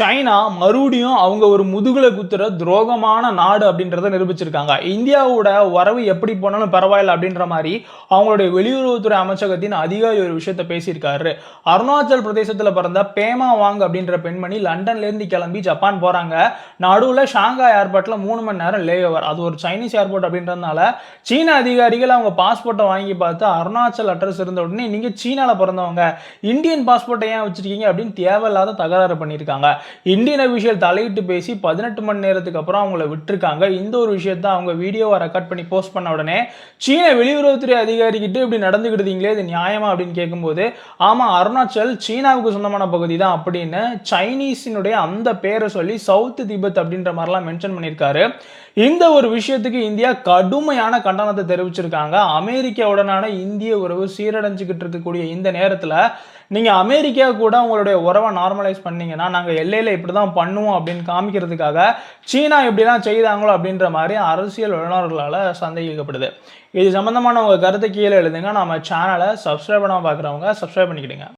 China மறுபடியும் அவங்க ஒரு முதுகுல குத்துற துரோகமான நாடு அப்படின்றத நிரூபிச்சிருக்காங்க. இந்தியாவோட வரவு எப்படி போனாலும் பரவாயில்ல அப்படின்ற மாதிரி அவங்களுடைய வெளியுறவுத்துறை அமைச்சகத்தின் அதிகாரி ஒரு விஷயத்த பேசியிருக்காரு. அருணாச்சல் பிரதேசத்தில் பிறந்த பேமா வாங் அப்படின்ற பெண்மணி லண்டன்லேருந்து கிளம்பி ஜப்பான் போறாங்க. நடுவில் ஷாங்காய் ஏர்போர்ட்ல மூணு மணி நேரம் லே ஓவர் அது ஒரு சைனீஸ் ஏர்போர்ட் அப்படின்றதுனால சீன அதிகாரிகள் அவங்க பாஸ்போர்ட்டை வாங்கி பார்த்து அருணாச்சல் அட்ரஸ் இருந்த உடனே நீங்க சீனால பிறந்தவங்க இந்தியன் பாஸ்போர்ட்டை ஏன் வச்சிருக்கீங்க? அப்படின்னு தேவையில்லாத தகராறு பண்ணியிருக்காங்க. இந்தியன் அபிஷியல் தலையிட்டு பேசி பதினெட்டு மணி நேரத்துக்கு அப்புறம் அவங்கள விட்டுருக்காங்க. இந்த ஒரு விஷயத்த அவங்க வீடியோவை ரெக்கார்ட் பண்ணி போஸ்ட் பண்ண உடனே சீன வெளியுறவுத்துறை அதிகாரிக்கிட்டு இப்படி நடந்துக்கிட்டீங்களே இது நியாயமா அப்படின்னு கேட்கும்போது ஆமா அருணாச்சல் சீனாவுக்கு சொந்தமான பகுதி தான் அப்படின்னு சைனீஸினுடைய அந்த பேரை சொல்லி சவுத் திபெத் அப்படின்ற மாதிரிலாம் மென்ஷன் பண்ணியிருக்காரு. இந்த ஒரு விஷயத்துக்கு இந்தியா கடுமையான கண்டனத்தை தெரிவிச்சிருக்காங்க. அமெரிக்காவுடனான இந்திய உறவு சீரடைஞ்சுக்கிட்டு இருக்கக்கூடிய இந்த நேரத்தில் நீங்கள் அமெரிக்கா கூட உங்களுடைய உறவை நார்மலைஸ் பண்ணீங்கன்னா நாங்கள் எல்லையில் இப்படி தான் பண்ணுவோம் அப்படின்னு காமிக்கிறதுக்காக சீனா இப்படிலாம் செய்தாங்களோ அப்படின்ற மாதிரி அரசியல் வல்லுநர்களால் சந்தேகிக்கப்படுது. இது சம்மந்தமான உங்கள் கருத்தை கீழே எழுதுங்க. நம்ம சேனலை சப்ஸ்கிரைப் பண்ணாமல் பார்க்குறவங்க சப்ஸ்கிரைப் பண்ணிக்கிடுங்க.